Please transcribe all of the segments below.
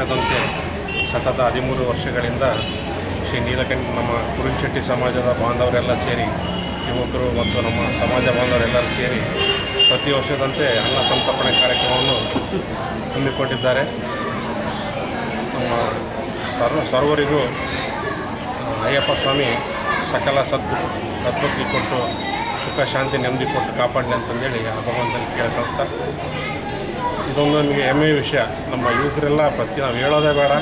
ವರ್ಷದಂತೆ ಸತತ ಹದಿಮೂರು ವರ್ಷಗಳಿಂದ ಶ್ರೀ ನೀಲಕಂಠ ನಮ್ಮ ಕುರುಶೆಟ್ಟಿ ಸಮಾಜದ ಬಾಂಧವರೆಲ್ಲ ಸೇರಿ, ಯುವಕರು ಮತ್ತು ನಮ್ಮ ಸಮಾಜ ಬಾಂಧವರೆಲ್ಲರೂ ಸೇರಿ ಪ್ರತಿ ವರ್ಷದಂತೆ ಅನ್ನ ಸಂತರ್ಪಣೆ ಕಾರ್ಯಕ್ರಮವನ್ನು ಹಮ್ಮಿಕೊಂಡಿದ್ದಾರೆ. ನಮ್ಮ ಸರ್ವ, ಸರ್ವರಿಗೂ ಅಯ್ಯಪ್ಪ ಸ್ವಾಮಿ ಸಕಲ ಸದ್ಬು, ಸದ್ಬುದ್ಧಿ ಕೊಟ್ಟು ಸುಖ, ಶಾಂತಿ, ನೆಮ್ಮದಿ ಕೊಟ್ಟು ಕಾಪಾಡಲಿ ಅಂತಂದೇಳಿ ಆ ಭಗವಂತನ ಕೇಳ್ಕೊಳ್ತಾ ಇದೊಂದು ನಮಗೆ ಹೆಮ್ಮೆಯ ವಿಷಯ. ನಮ್ಮ ಯುವಕರೆಲ್ಲ ಪ್ರತಿ ನಾವು ಹೇಳೋದೇ ಬೇಡ.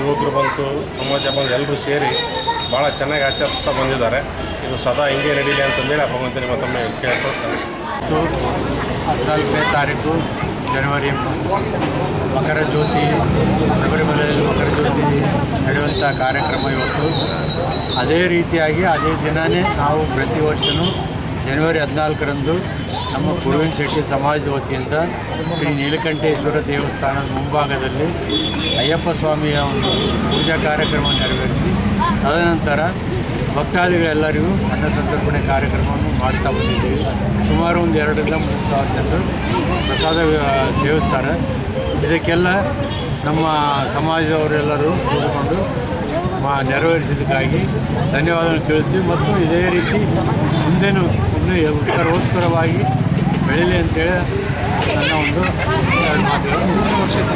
ಯುವಕರು ಬಂತು, ಸಮಾಜ ಬಂದು ಎಲ್ಲರೂ ಸೇರಿ ಭಾಳ ಚೆನ್ನಾಗಿ ಆಚರಿಸ್ತಾ ಬಂದಿದ್ದಾರೆ. ಇದು ಸದಾ ಹಿಂಗೆ ನಡೀಲಿ ಅಂತಂದೇಳಿ ಆ ಭಗವಂತನಿಗೆ ಮತ್ತೊಮ್ಮೆ ಕೇಳ್ಕೊಳ್ತಾರೆ. ಇವತ್ತು ಹದಿನಾಲ್ಕನೇ ತಾರೀಕು, ಜನವರಿ ಮಕರ ಜ್ಯೋತಿ, ಶಬರಿಮಲೆಯಲ್ಲಿ ಮಕರ ಜ್ಯೋತಿ ನಡೆಯುವಂಥ ಕಾರ್ಯಕ್ರಮ ಇವತ್ತು. ಅದೇ ರೀತಿಯಾಗಿ ಅದೇ ದಿನವೇ ನಾವು ಪ್ರತಿ ವರ್ಷವೂ ಜನವರಿ ಹದಿನಾಲ್ಕರಂದು ನಮ್ಮ ಗುರುವಿನ ಶೆಟ್ಟಿ ಸಮಾಜದ ವತಿಯಿಂದ ಶ್ರೀ ನೀಲಕಂಠೇಶ್ವರ ದೇವಸ್ಥಾನದ ಮುಂಭಾಗದಲ್ಲಿ ಅಯ್ಯಪ್ಪ ಸ್ವಾಮಿಯ ಒಂದು ಪೂಜಾ ಕಾರ್ಯಕ್ರಮ ನೆರವೇರಿಸಿ, ತದನಂತರ ಭಕ್ತಾದಿಗಳೆಲ್ಲರಿಗೂ ಅನ್ನ ಸಂತರ್ಪಣೆ ಕಾರ್ಯಕ್ರಮವನ್ನು ಮಾಡ್ತಾ ಬಂದಿದ್ದೀವಿ. ಸುಮಾರು ಒಂದು ಎರಡರಿಂದ ಮೂರು ಸಾವಿರ ಜನರು ಪ್ರಸಾದ ಸೇವಿಸ್ತಾರೆ ಇದಕ್ಕೆಲ್ಲ ನಮ್ಮ ಸಮಾಜದವರೆಲ್ಲರೂ ಕೂಡಿಕೊಂಡು ನೆರವೇರಿಸಿದ್ದಕ್ಕಾಗಿ ಧನ್ಯವಾದಗಳು ತಿಳಿಸ್ತೀವಿ. ಮತ್ತು ಇದೇ ರೀತಿ ಮುಂದೇನು ಇನ್ನೂ ಉತ್ತರೋತ್ತರವಾಗಿ ಬೆಳೀಲಿ ಅಂತೇಳಿ ನನ್ನ ಒಂದು ಮೂರನೇ ವರ್ಷದ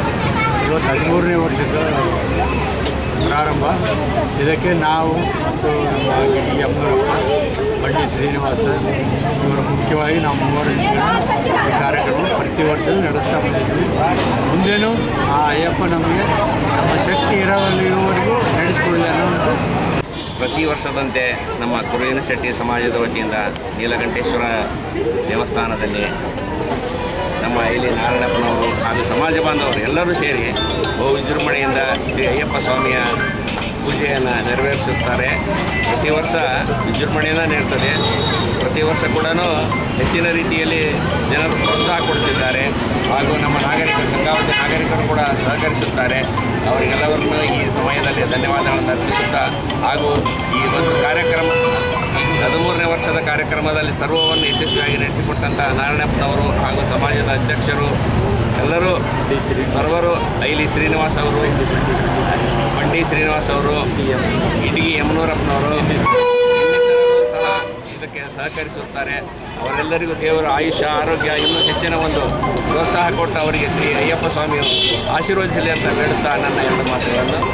ಇವತ್ತು ಹದಿಮೂರನೇ ವರ್ಷದ ಪ್ರಾರಂಭ. ಇದಕ್ಕೆ ನಾವು ಅಮ್ಮನವರ ಬಂಡಿ ಶ್ರೀನಿವಾಸ ಇವರು ಮುಖ್ಯವಾಗಿ ನಾವು ಮೂವರು ಈ ಕಾರ್ಯಕ್ರಮ ಪ್ರತಿ ವರ್ಷ ನಡೆಸ್ತಾ ಬಂದಿದ್ವಿ ಮುಂದೇನು ಆ ಅಯ್ಯಪ್ಪ ನಮಗೆ ನಮ್ಮ ಶಕ್ತಿ ಇರೋವರೆಗೂ ನಡೆಸ್ಕೊಡ್ಲಿ ಅನ್ನೋ ಪ್ರತಿ ವರ್ಷದಂತೆ ನಮ್ಮ ಕುರುವಿನ ಶೆಟ್ಟಿ ಸಮಾಜದ ವತಿಯಿಂದ ನೀಲಕಂಠೇಶ್ವರ ದೇವಸ್ಥಾನದಲ್ಲಿ ನಮ್ಮ ಇಲ್ಲಿ ನಾರಾಯಣಪ್ಪನವರು ಹಾಗೂ ಸಮಾಜ ಬಾಂಧವರು ಎಲ್ಲರೂ ಸೇರಿ ಬಹು ವಿಜೃಂಭಣೆಯಿಂದ ಶ್ರೀ ಅಯ್ಯಪ್ಪ ಸ್ವಾಮಿಯ ಪೂಜೆಯನ್ನು ನೆರವೇರಿಸುತ್ತಾರೆ. ಪ್ರತಿ ವರ್ಷ ವಿಜೃಂಭಣೆಯನ್ನು ನೀಡ್ತದೆ. ಪ್ರತಿ ವರ್ಷ ಕೂಡ ಹೆಚ್ಚಿನ ರೀತಿಯಲ್ಲಿ ಜನರು ಪ್ರೋತ್ಸಾಹ ಕೊಡ್ತಿದ್ದಾರೆ ಹಾಗೂ ನಮ್ಮ ನಾಗರಿಕರು, ಗಂಗಾವತಿ ನಾಗರಿಕರು ಕೂಡ ಸಹಕರಿಸುತ್ತಾರೆ. ಅವರಿಗೆಲ್ಲವರನ್ನು ಈ ಸಮಯದಲ್ಲಿ ಧನ್ಯವಾದಗಳನ್ನು ಅರ್ಪಿಸುತ್ತಾ ಹಾಗೂ ಈ ಒಂದು ಕಾರ್ಯಕ್ರಮ ಹದಿಮೂರನೇ ವರ್ಷದ ಕಾರ್ಯಕ್ರಮದಲ್ಲಿ ಸರ್ವವನ್ನು ಯಶಸ್ವಿಯಾಗಿ ನಡೆಸಿಕೊಟ್ಟಂತಹ ನಾರಾಯಣಪ್ಪನವರು ಹಾಗೂ ಸಮಾಜದ ಅಧ್ಯಕ್ಷರು ಎಲ್ಲರೂ, ಸರ್ವರು, ಐಲಿ ಶ್ರೀನಿವಾಸ್ ಅವರು ಬಂಡಿ ಶ್ರೀನಿವಾಸ್ ಅವರು, ಇಟಗಿ ಯಮನೂರಪ್ಪನವರು. ಸಹಕರಿಸುತ್ತಾರೆ. ಅವರೆಲ್ಲರಿಗೂ ದೇವರ ಆಯುಷ್ಯ, ಆರೋಗ್ಯ, ಇನ್ನೂ ಹೆಚ್ಚಿನ ಒಂದು ಪ್ರೋತ್ಸಾಹ ಕೊಟ್ಟು ಅವರಿಗೆ ಶ್ರೀ ಅಯ್ಯಪ್ಪ ಸ್ವಾಮಿಯವರು ಆಶೀರ್ವದಿಸಲಿ ಅಂತ ಬೇಡುತ್ತಾ ನನ್ನ ಎರಡು ಮಾತುಗಳನ್ನು.